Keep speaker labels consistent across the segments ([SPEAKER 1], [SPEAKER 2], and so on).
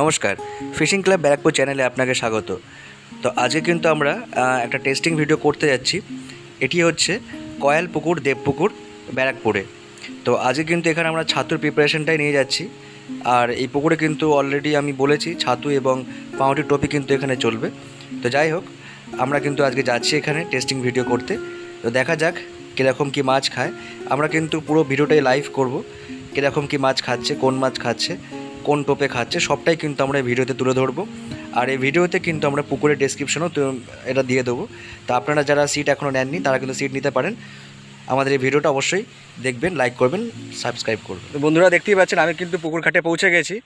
[SPEAKER 1] নমস্কার, fishing club Barrackpore চ্যানেলে আপনাকে স্বাগত। তো আজকে কিন্তু আমরা একটা টেস্টিং ভিডিও করতে যাচ্ছি। এটি হচ্ছে কয়াল পুকুর দেবপুকুর ব্যারাকপুরে। তো আজকে কিন্তু এখানে আমরা ছাতুর প্রিপারেশনটাই নিয়ে যাচ্ছি। আর এই পুকুরে কিন্তু অলরেডি আমি বলেছি, ছাতু এবং পাউটি টপি কিন্তু এখানে চলবে। তো যাই হোক, আমরা কিন্তু আজকে যাচ্ছি এখানে টেস্টিং ভিডিও করতে। তো দেখা যাক কীরকম কী মাছ খায়। আমরা কিন্তু পুরো ভিডিওটাই লাইভ করব, কীরকম কী মাছ খাচ্ছে, কোন মাছ খাচ্ছে। কোন টোপে খাচ্ছে সবটাই কিন্তু আমরা ভিডিওতে তুলে ধরবো। আর এই ভিডিওতে কিন্তু আমরা পুকুরের ডেসক্রিপশনও এটা দিয়ে দেবো। তা আপনারা যারা সিট এখনও নেননি, তারা কিন্তু সিট নিতে পারেন। আমাদের এই ভিডিওটা অবশ্যই দেখবেন লাইক করবেন সাবস্ক্রাইব করবেন। তো বন্ধুরা দেখতেই পাচ্ছেন, আমি কিন্তু পুকুর ঘাটে পৌঁছে গেছি।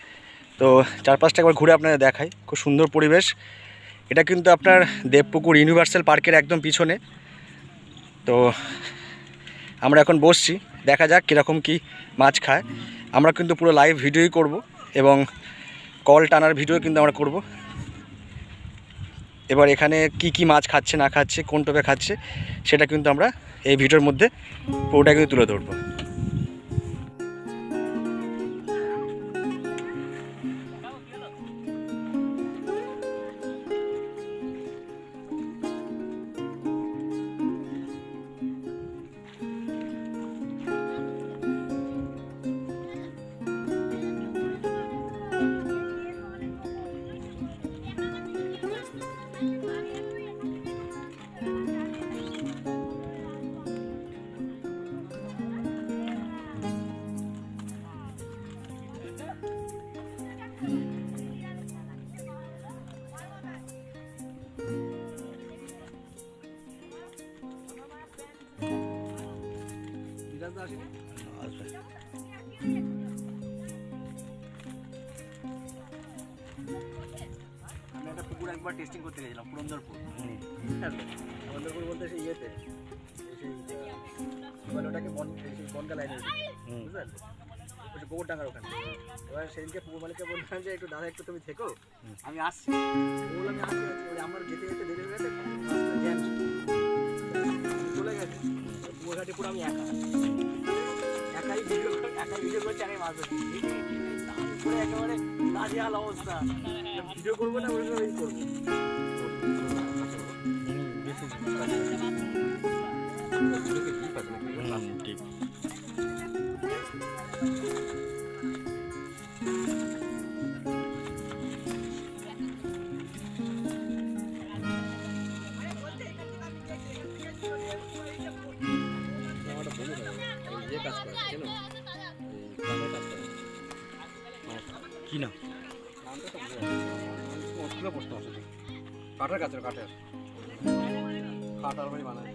[SPEAKER 1] তো চারপাশটা একবার ঘুরে আপনাদের দেখাই। খুব সুন্দর পরিবেশ। এটা কিন্তু আপনার দেবপুকুর ইউনিভার্সাল পার্কের একদম পিছনে। তো আমরা এখন বসছি, দেখা যাক কীরকম কি মাছ খায়। আমরা কিন্তু পুরো লাইভ ভিডিওই করব। এবং কল টানার ভিডিও কিন্তু আমরা করব। এবার এখানে কি কি মাছ খাচ্ছে, না খাচ্ছে, কোন টোপে খাচ্ছে, সেটা কিন্তু আমরা এই ভিডিওর মধ্যে পুরোটা কিন্তু তুলে ধরবো।
[SPEAKER 2] একবার টেস্টিং করতে গেছিলাম পুরন্দরপুর। পুরন্দরপুর বলতে সেই ইয়েতে সেই ওটাকে বন সেই বনগা লাইনে বুঝলেন? ওই যে গোবর ডাঙ্গার ওখানে। এবার সেদিনকে পুকুর মালিককে বললাম যে একটু দাদা একটু তুমি থেকো। আমি আসছি। ও বলল আমি আসছি আসছি। আমার যেতে যেতে দেরি হয়ে গেছে জ্যাম আমি চলে গেছে। পুকুর ঘাটে পুরো আমি একা। একাই ভিডিও একাই ভিডিও করছি একাই মাছ ধরছি পুরো একেবারে নাজেহাল অবস্থা। ভিডিও করব না ওই ওই করব।
[SPEAKER 1] ঠিক
[SPEAKER 2] ইয়ে কাজ করে কেন? এই কাজ করে
[SPEAKER 1] কি না
[SPEAKER 2] স্কুলে পড়তে কাঠের কাজ কাঠের। কাঠ আলমারি বানায়।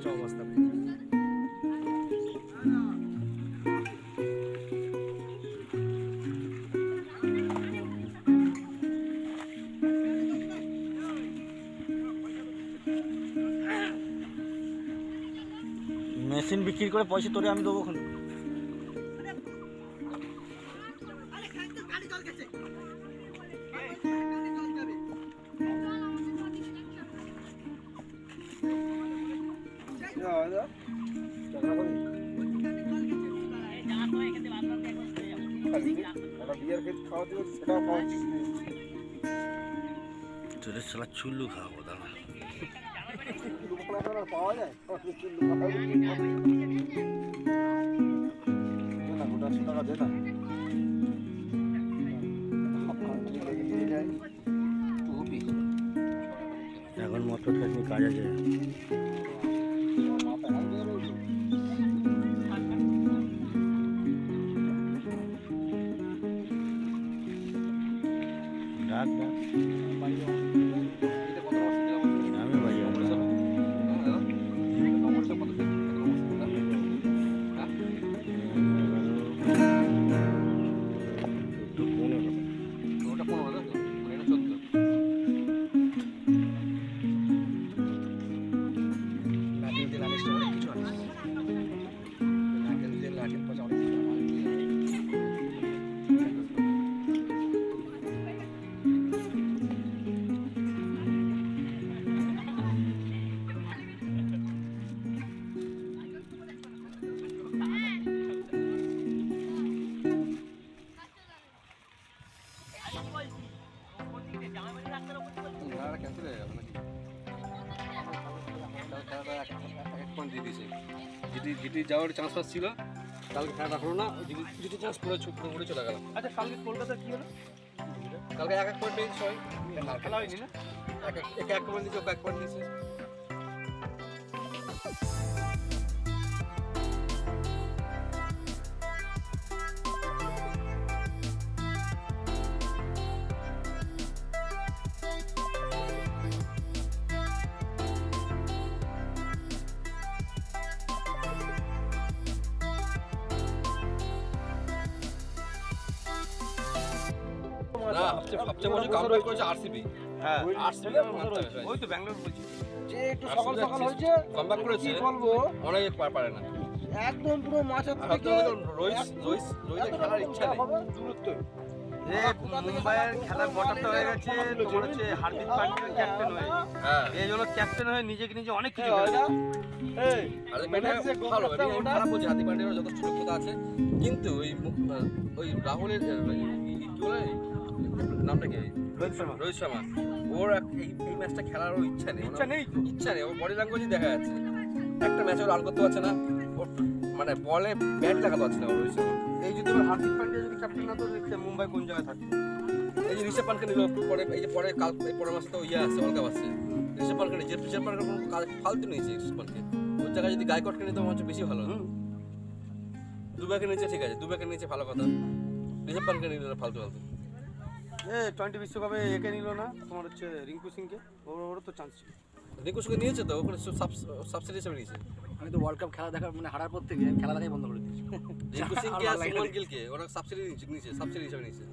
[SPEAKER 2] পচা অবস্থা
[SPEAKER 1] মেশিন বিক্রি করে পয়সা তোরে আমি দেবো
[SPEAKER 2] বিয়ের
[SPEAKER 1] তোদের সালা চুল্লু খাওয়াবো দাঁড়া।
[SPEAKER 2] পাওয়া যায় টাকা
[SPEAKER 1] এখন
[SPEAKER 3] চাষনি কাজ আছে।
[SPEAKER 4] de la ley, দিয়ে দিয়েছে জিটি জিটি যাওয়ার চান্স ছিল। কালকে খেলাটা হলো না জিটি জিটি চান্স পুরো পুরো পুরো চলে গেলাম।
[SPEAKER 2] আচ্ছা কালকে কলকাতা কি হলো?
[SPEAKER 4] কালকে এক এক পয়েন্ট সবাই
[SPEAKER 2] খেলা হয়নি না?
[SPEAKER 4] এক এক একে পয়েন্ট দিয়েছে এক পয়েন্ট দিয়েছে না সবচেয়ে কামব্যাক করেছে আরসিবি
[SPEAKER 2] হ্যাঁ।
[SPEAKER 4] আরসিবি আমার মানতে হবে
[SPEAKER 2] ওই তো ব্যাঙ্গালোর বলছি।
[SPEAKER 5] যে একটু
[SPEAKER 4] আর
[SPEAKER 5] সকাল সকাল হয়েছে
[SPEAKER 4] কমব্যাক করেছে
[SPEAKER 5] কি বলব?
[SPEAKER 4] অনেক পার পারে না।
[SPEAKER 5] একদম পুরো মাছের থেকে
[SPEAKER 4] হয়তো রোহিত রোহিত রোহিতের খেলার ইচ্ছা নেই।
[SPEAKER 5] দূরত্ব
[SPEAKER 2] মুম্বাইয়ের খেলা বটাতে হয়ে গেছে তোমার হচ্ছে হার্দিক পান্ডিয়া ক্যাপ্টেন হয়ে।
[SPEAKER 4] হ্যাঁ।
[SPEAKER 2] এই জন্য ক্যাপ্টেন হয়ে নিজেকে নিজে অনেক কিছু
[SPEAKER 5] হয় মানে
[SPEAKER 4] যথেষ্ট যোগ্যতা আছে। কিন্তু ওই ওই রাহুলের কি বলে নামটা কি?
[SPEAKER 2] রোহিত শর্মা।
[SPEAKER 4] রোহিত শর্মা। ওর এই এই ম্যাচটা খেলার ওর ইচ্ছা নেই
[SPEAKER 2] ইচ্ছা নেই।
[SPEAKER 4] ইচ্ছা নেই ওর বডি ল্যাঙ্গুয়েজই দেখা যাচ্ছে। একটা ম্যাচে রান করতে পারছে না। ওর মানে বলে ব্যাট লাগাতে পারছে না রোহিত শর্মা।
[SPEAKER 2] এই যদি এবার হার্দিক পান্ডিয়া যদি ক্যাপ্টেন না তো মুম্বাই কোন জায়গায় থাকতো?
[SPEAKER 4] এই যে ঋষভ পানকে নিল পরে এই যে পরে কাল এই পরের মাসে তো ইয়ে আসছে ওয়ার্ল্ড কাপ আসছে ঋষভ পানকে নিয়েছে ঋষভ পানকে কোনো ফালতু নিয়েছে ঋষভ পানকে ওর জায়গায় যদি গায়কটকে নিতে আমার বেশি ভালো। দুবাইকে নিচে ঠিক আছে দুবাইকে নিচে ভালো কথা। ঋষভ পানকে নিল ফালতু ফালতু।
[SPEAKER 2] এ টোয়েন্টি বিশ্বকাপে একে নিল না তোমার হচ্ছে রিঙ্কু সিংকে। ওর ওরও তো চান্স ছিল।
[SPEAKER 4] রিঙ্কুশকে নিয়েছে তো ওখানে সাবসিডি হিসেবে নিয়েছে।
[SPEAKER 6] আমি তো ওয়ার্ল্ড কাপ খেলা দেখা মানে হারার পর থেকে খেলা দেখাই বন্ধ করে দিয়েছি।
[SPEAKER 4] রিঙ্কু সিংকে আর সুমন গিলকে ওরা সাবসিডি নিয়েছে সাবসিডি হিসেবে নিয়েছে।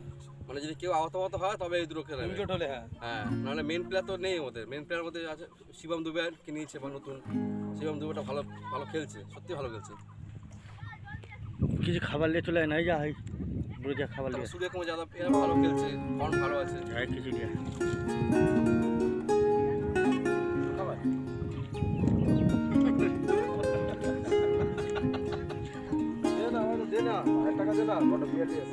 [SPEAKER 4] মানে যদি কেউ আহত আহত হয় তবে এই দুটো খেলে
[SPEAKER 2] ইনজোট হলে হ্যাঁ।
[SPEAKER 4] হ্যাঁ নাহলে মেন প্লেয়ার তো নেই ওদের। মেন প্লেয়ার মধ্যে আছে শিবম দুবেকে নিয়েছে বা নতুন। শিবম দুবেটা ভালো ভালো খেলছে সত্যি ভালো খেলছে।
[SPEAKER 3] কিছু খাবার নিয়ে চলে আয়, নাই যা হয় বুড়ো যা খাবার নিয়ে
[SPEAKER 4] সূর্য কুমার যাদব এরা ভালো খেলছে ফর্ম ভালো আছে।
[SPEAKER 3] যাই কিছু
[SPEAKER 2] হাজার টাকা দে না কটা বিয়ার দিয়ে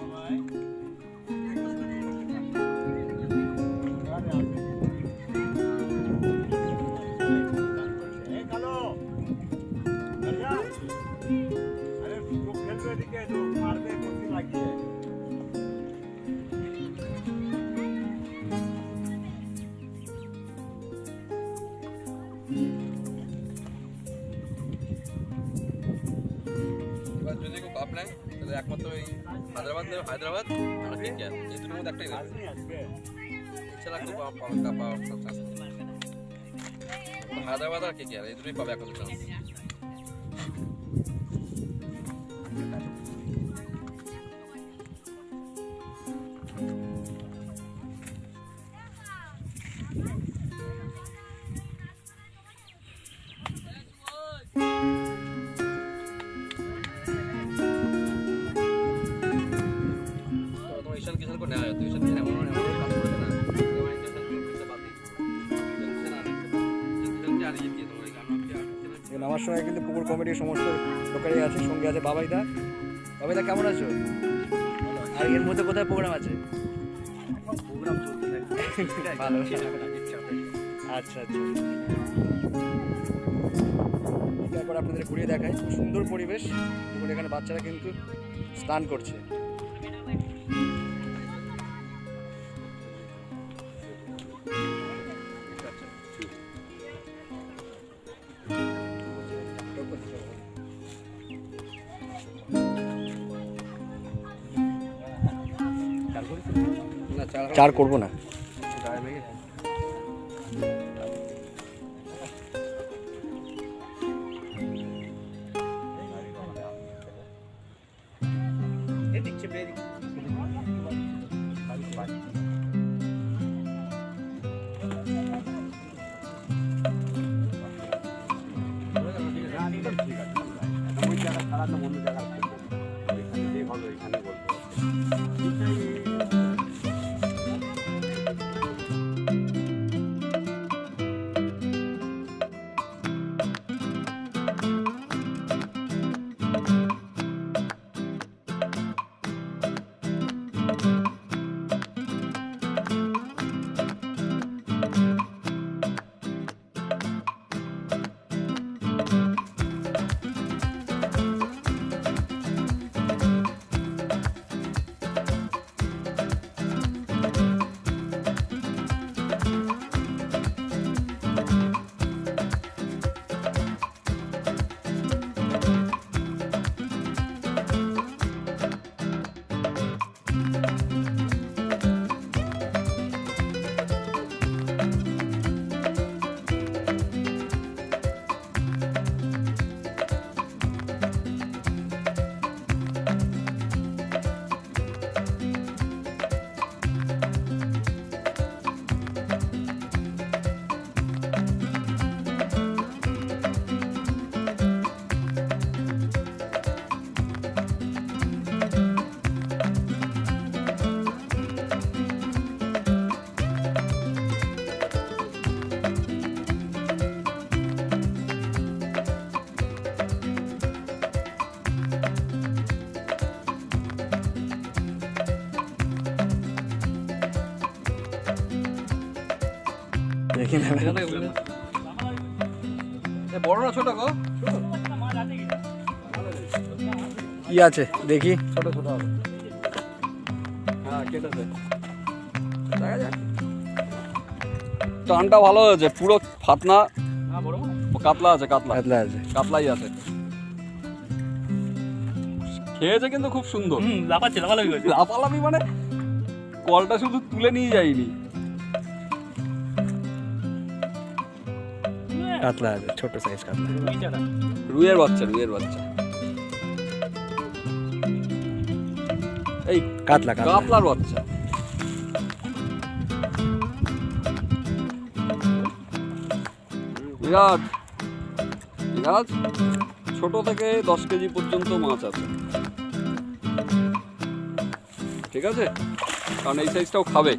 [SPEAKER 4] এবার যদি কেউ কাপ নেয় তাহলে একমাত্র এই হায়দ্রাবাদ নেবে হায়দ্রাবাদ আর কেকেআর এই দুটোর মধ্যে একটাই নেবে এছাড়া কেউ পাওয়া- পাওয়ার কাপ পাওয়ার চান্স নেই হায়দ্রাবাদ আর এই দুটোই পাবে একমাত্র চান্স
[SPEAKER 7] আমার সঙ্গে কিন্তু পুকুর কমিটির সমস্ত লোকেরাই আছে, সঙ্গে আছে বাবাইদা। বাবাইদা, কেমন আছো? আর এর মধ্যে কোথায় প্রোগ্রাম আছে? ভালো। আচ্ছা আচ্ছা। তারপর আপনাদের ঘুরিয়ে দেখায় সুন্দর পরিবেশ। এখানে বাচ্চারা কিন্তু স্নান করছে। চার করব না। দেখি না।
[SPEAKER 8] বড় না ছোট গো?
[SPEAKER 7] কি আছে? দেখি।
[SPEAKER 8] ছোট ছোট হবে। হ্যাঁ কেটেছে। দেখা যাক। টানটা ভালো হয়েছে পুরো ফাতনা। কাতলা আছে কাতলা।
[SPEAKER 7] পাতলা আছে।
[SPEAKER 8] কাতলাই আছে। খেয়েছে কিন্তু খুব সুন্দর।
[SPEAKER 6] লাফাচ্ছে লাফালাফি করছে।
[SPEAKER 8] লাফালাফি মানে কলটা শুধু তুলে নিয়ে যায়নি।
[SPEAKER 7] কাতলা আছে ছোট সাইজ কাতলা।
[SPEAKER 8] রুইয়ের বাচ্চা রুইয়ের বাচ্চা। এই
[SPEAKER 7] কাতলা কাতলা।
[SPEAKER 8] কাতলার বাচ্চা। বিরাট বিরাট ছোট থেকে দশ কেজি পর্যন্ত মাছ আছে। ঠিক আছে? কারণ এই সাইজটাও খাবে।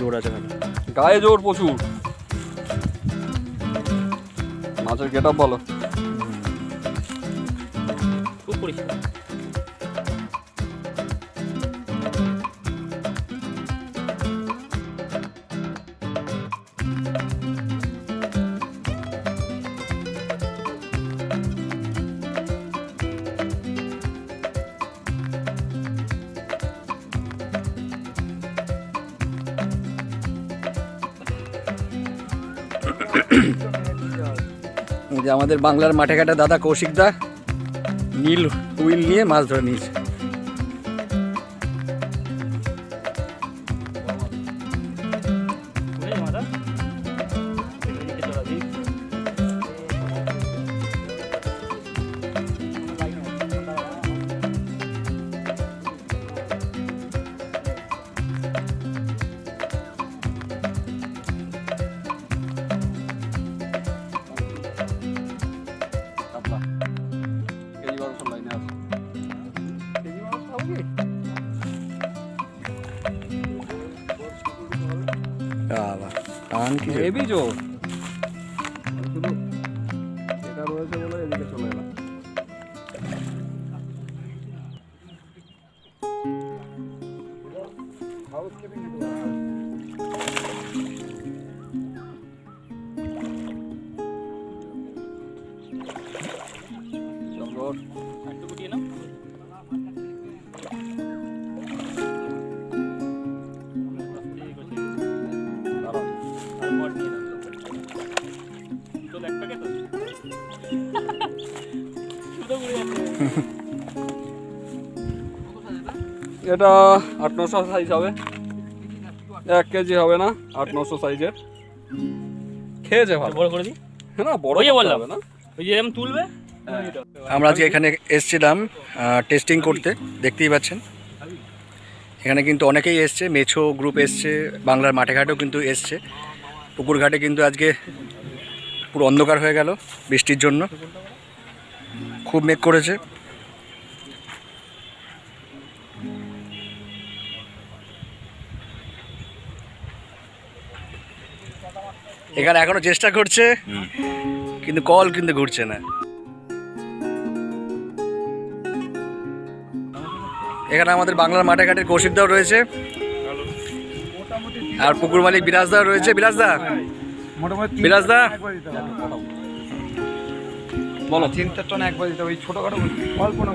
[SPEAKER 7] জোর আছে
[SPEAKER 8] গায়ে জোর প্রচুর। মাছের গেট আপ বলো।
[SPEAKER 6] খুব পরিষ্কার।
[SPEAKER 7] যে আমাদের বাংলার মাঠে ঘাটে দাদা কৌশিক দা নীল হুইল নিয়ে মাছ ধরে নিয়েছে। টান কি?
[SPEAKER 8] হেভি জোর শুধু এটা রয়েছে বলে এদিকে চলে এলাম চলো এটা আট নশো সাইজ হবে। এক কেজি হবে না আট নশো সাইজের খেয়েছে ভালো।
[SPEAKER 6] বড় করে দিই
[SPEAKER 8] হ্যাঁ না বড়
[SPEAKER 6] বললাম।
[SPEAKER 8] না।
[SPEAKER 6] ওই যে এরকম তুলবে।
[SPEAKER 7] আমরা আজকে এখানে এসছিলাম টেস্টিং করতে। দেখতেই পাচ্ছেন। এখানে কিন্তু অনেকেই এসছে। মেছো গ্রুপ এসছে বাংলার মাঠে ঘাটেও কিন্তু এসছে। পুকুর ঘাটে কিন্তু আজকে পুরো অন্ধকার হয়ে গেল বৃষ্টির জন্য। খুব মেঘ করেছে। এখানে এখনও চেষ্টা করছে কিন্তু কল কিন্তু ঘুরছে না। এখানে আমাদের বাংলার মাঠে ঘাটের কৌশিকদাও রয়েছে। আর পুকুর মালিক বিরাজদাও রয়েছে। বিরাজদা
[SPEAKER 5] মোটামুটি
[SPEAKER 7] বিরাজদা
[SPEAKER 8] বলো।
[SPEAKER 5] তিন চার টন একবার দিতে হবে। ওই ছোটোখাটো অল্প না